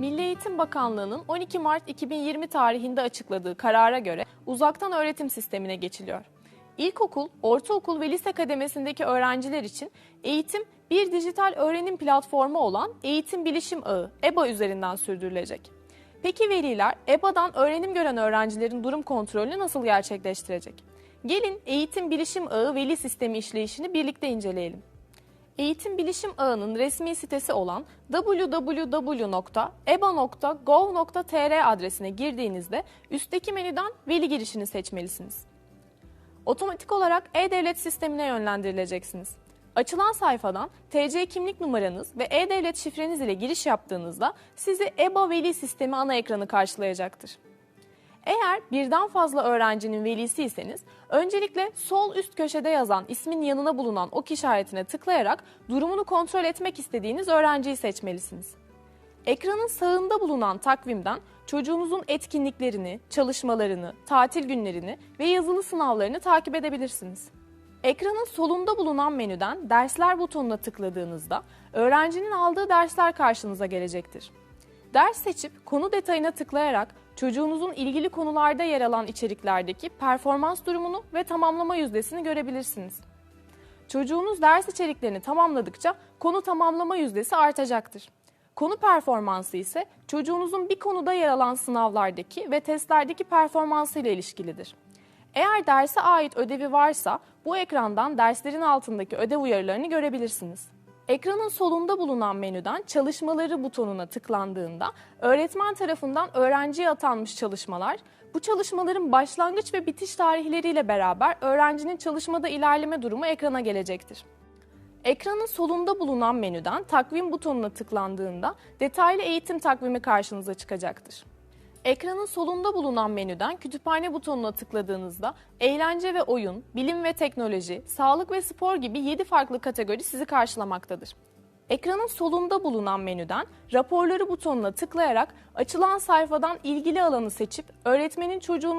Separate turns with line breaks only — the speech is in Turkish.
Milli Eğitim Bakanlığı'nın 12 Mart 2020 tarihinde açıkladığı karara göre uzaktan öğretim sistemine geçiliyor. İlkokul, ortaokul ve lise kademesindeki öğrenciler için eğitim bir dijital öğrenim platformu olan Eğitim Bilişim Ağı, EBA üzerinden sürdürülecek. Peki veliler EBA'dan öğrenim gören öğrencilerin durum kontrolünü nasıl gerçekleştirecek? Gelin Eğitim Bilişim Ağı veli sistemi işleyişini birlikte inceleyelim. Eğitim Bilişim Ağı'nın resmi sitesi olan www.eba.gov.tr adresine girdiğinizde üstteki menüden veli girişini seçmelisiniz. Otomatik olarak e-devlet sistemine yönlendirileceksiniz. Açılan sayfadan TC kimlik numaranız ve e-devlet şifreniz ile giriş yaptığınızda sizi EBA veli sistemi ana ekranı karşılayacaktır. Eğer birden fazla öğrencinin velisiyseniz öncelikle sol üst köşede yazan ismin yanına bulunan ok işaretine tıklayarak durumunu kontrol etmek istediğiniz öğrenciyi seçmelisiniz. Ekranın sağında bulunan takvimden çocuğunuzun etkinliklerini, çalışmalarını, tatil günlerini ve yazılı sınavlarını takip edebilirsiniz. Ekranın solunda bulunan menüden dersler butonuna tıkladığınızda öğrencinin aldığı dersler karşınıza gelecektir. Ders seçip konu detayına tıklayarak çocuğunuzun ilgili konularda yer alan içeriklerdeki performans durumunu ve tamamlama yüzdesini görebilirsiniz. Çocuğunuz ders içeriklerini tamamladıkça konu tamamlama yüzdesi artacaktır. Konu performansı ise çocuğunuzun bir konuda yer alan sınavlardaki ve testlerdeki performansı ile ilişkilidir. Eğer derse ait ödevi varsa bu ekrandan derslerin altındaki ödev uyarılarını görebilirsiniz. Ekranın solunda bulunan menüden çalışmaları butonuna tıklandığında öğretmen tarafından öğrenciye atanmış çalışmalar, bu çalışmaların başlangıç ve bitiş tarihleriyle beraber öğrencinin çalışmada ilerleme durumu ekrana gelecektir. Ekranın solunda bulunan menüden takvim butonuna tıklandığında detaylı eğitim takvimi karşınıza çıkacaktır. Ekranın solunda bulunan menüden kütüphane butonuna tıkladığınızda eğlence ve oyun, bilim ve teknoloji, sağlık ve spor gibi 7 farklı kategori sizi karşılamaktadır. Ekranın solunda bulunan menüden raporları butonuna tıklayarak açılan sayfadan ilgili alanı seçip öğretmenin çocuğunuz